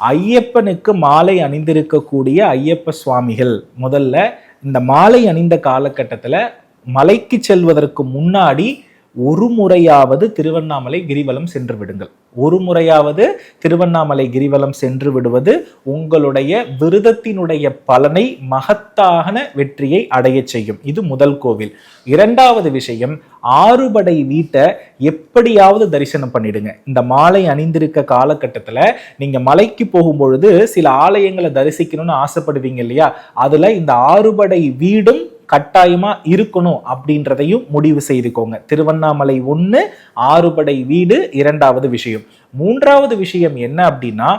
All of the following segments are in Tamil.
ஐயப்பனுக்கு மாலை அணிந்திருக்கக்கூடிய ஐயப்ப சுவாமிகள். முதல்ல இந்த மாலை அணிந்த காலகட்டத்தில் மலைக்கு செல்வதற்கு முன்னாடி ஒரு முறையாவது திருவண்ணாமலை கிரிவலம் சென்று விடுங்கள். ஒரு முறையாவது திருவண்ணாமலை கிரிவலம் சென்று விடுவது உங்களுடைய விரதத்தினுடைய பலனை மகத்தான வெற்றியை அடைய செய்யும். இது முதல் கோவில். இரண்டாவது விஷயம் ஆறுபடை வீட்டை எப்படியாவது தரிசனம் பண்ணிடுங்க. இந்த மாலை அணிந்திருக்க காலகட்டத்தில் நீங்கள் மலைக்கு போகும்பொழுது சில ஆலயங்களை தரிசிக்கணும்னு ஆசைப்படுவீங்க இல்லையா? அதில் இந்த ஆறுபடை வீடும் கட்டாயமா இருக்கணும் அப்படின்றதையும் முடிவு செய்துக்கோங்க. திருவண்ணாமலை ஒன்று ஆறுபடை வீடு இரண்டாவது விஷயம். மூன்றாவது விஷயம் என்ன அப்படின்னா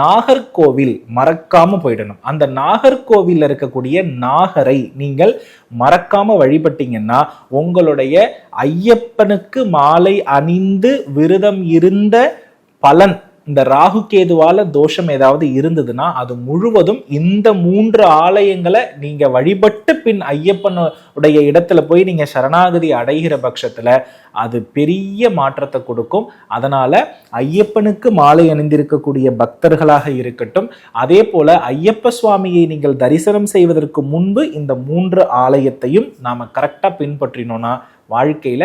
நாகர்கோவில் மறக்காம போயிடணும். அந்த நாகர்கோவில் இருக்கக்கூடிய நாகரை நீங்கள் மறக்காம வழிபட்டீங்கன்னா உங்களுடைய ஐயப்பனுக்கு மாலை அணிந்து விரதம் இருந்த பலன் இந்த ராகு கேதுவால தோஷம் ஏதாவது இருந்ததுன்னா அது முழுவதும் இந்த மூன்று ஆலயங்களை நீங்க வழிபட்டு பின் ஐயப்பனுடைய இடத்துல போய் நீங்க சரணாகதி அடைகிற பட்சத்துல அது பெரிய மாற்றத்தை கொடுக்கும். அதனால ஐயப்பனுக்கு மாலை அணிந்திருக்கக்கூடிய பக்தர்களாக இருக்கட்டும் அதே போல ஐயப்ப சுவாமியை நீங்கள் தரிசனம் செய்வதற்கு முன்பு இந்த மூன்று ஆலயத்தையும் நாம கரெக்டா பின்பற்றினோம்னா வாழ்க்கையில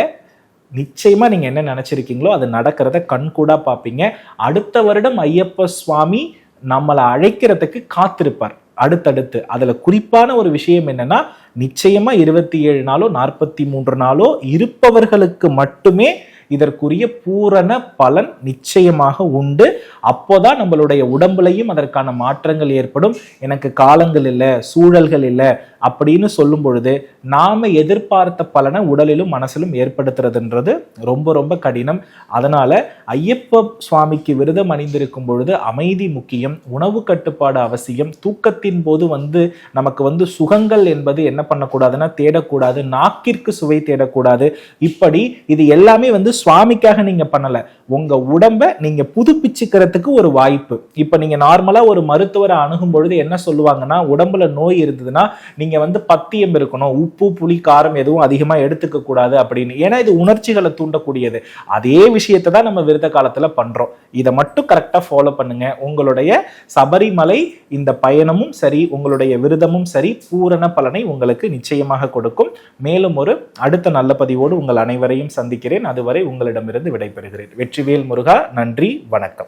நிச்சயமாக நீங்கள் என்ன நினச்சிருக்கீங்களோ அது நடக்கிறத கண்கூடாக பார்ப்பீங்க அடுத்த வருடம் ஐயப்ப சுவாமி நம்மளை அழைக்கிறதுக்கு காத்திருப்பார். அடுத்தடுத்து. அதில் குறிப்பான ஒரு விஷயம் என்னென்னா நிச்சயமாக இருபத்தி ஏழு நாளோ நாற்பத்தி மூன்று நாளோ இருப்பவர்களுக்கு மட்டுமே இதற்குரிய பூரண பலன் நிச்சயமாக உண்டு. அப்போதான் நம்மளுடைய உடம்புலையும் அதற்கான மாற்றங்கள் ஏற்படும். எனக்கு காலங்கள் இல்லை சூழல்கள் இல்லை அப்படின்னு சொல்லும் பொழுது நாம எதிர்பார்த்த பலனை உடலிலும் மனசிலும் ஏற்படுத்துறதுன்றது ரொம்ப ரொம்ப கடினம். அதனால ஐயப்ப சுவாமிக்கு விரதம் அணிந்திருக்கும் பொழுது அமைதி முக்கியம் உணவு கட்டுப்பாடு அவசியம் தூக்கத்தின் போது வந்து நமக்கு வந்து சுகங்கள் என்பது என்ன பண்ணக்கூடாதுன்னா தேடக்கூடாது நாக்கிற்கு சுவை தேடக்கூடாது. இப்படி இது எல்லாமே வந்து சுவாமிக்காக நீங்க பண்ணல. உங்க உடம்ப நீங்க புதுப்பிச்சுக்கிறதுக்கு ஒரு வாய்ப்பு. இப்ப நீங்க நார்மலா ஒரு மருத்துவரை அணுகும் பொழுது என்ன சொல்லுவாங்கன்னா உடம்புல நோய் இருந்ததுன்னா நீங்க வந்து பத்தியம் இருக்கணும் உப்பு புளி காரம் எதுவும் அதிகமா எடுத்துக்க கூடாது அப்படின்னு. ஏன்னா இது உணர்ச்சிகளை தூண்டக்கூடியது. அதே விஷயத்தை தான் நம்ம விரத காலத்துல பண்றோம். இதை மட்டும் கரெக்டா ஃபாலோ பண்ணுங்க. உங்களுடைய சபரிமலை இந்த பயணமும் சரி உங்களுடைய விரதமும் சரி பூரண பலனை உங்களுக்கு நிச்சயமாக கொடுக்கும். மேலும் ஒரு அடுத்த நல்ல பதிவோடு உங்கள் அனைவரையும் சந்திக்கிறேன். அதுவரை உங்களிடமிருந்து விடைபெறுகிறேன். வெற்றிவேல் முருகா நன்றி வணக்கம்.